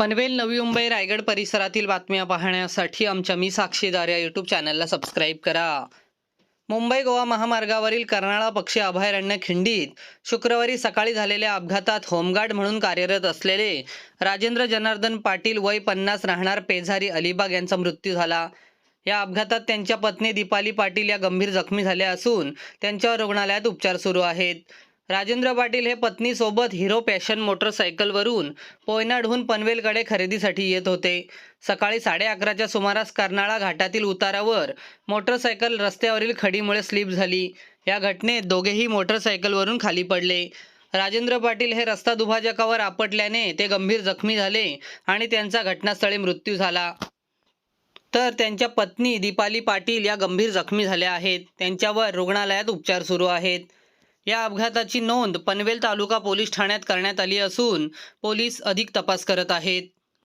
पनवेल नवी मुंबई रायगड परिसरातील बातम्या पाहण्यासाठी आमच्या मी साक्षीदार या यूट्यूब चॅनलला सबस्क्राईब करा. मुंबई गोवा महामार्गावरील कर्नाळा पक्षी अभयारण्य खिंडीत शुक्रवारी सकाळी झालेल्या अपघातात होमगार्ड म्हणून कार्यरत असलेले राजेंद्र जनार्दन पाटील वय पन्नास राहणार पेझारी अलिबाग यांचा मृत्यू झाला. या अपघातात त्यांच्या पत्नी दीपाली पाटील या गंभीर जखमी झाल्या असून त्यांच्यावर रुग्णालयात उपचार सुरू आहेत. राजेंद्र पाटील हे पत्नीसोबत हिरो पॅशन मोटरसायकलवरून पोयनाडहून पनवेलकडे खरेदीसाठी येत होते. सकाळी साडे अकराच्या सुमारास कर्नाळा घाटातील उतारावर मोटरसायकल रस्त्यावरील खडीमुळे स्लिप झाली. या घटनेत दोघेही मोटरसायकलवरून खाली पडले. राजेंद्र पाटील हे रस्ता दुभाजकावर आपटल्याने ते गंभीर जखमी झाले आणि त्यांचा घटनास्थळी मृत्यू झाला. तर त्यांच्या पत्नी दीपाली पाटील या गंभीर जखमी झाल्या आहेत. त्यांच्यावर रुग्णालयात उपचार सुरू आहेत. या अपघाताची नोंद पनवेल तालुका पोलीस ठाण्यात करण्यात आली असून पोलीस अधिक तपास करत आहेत.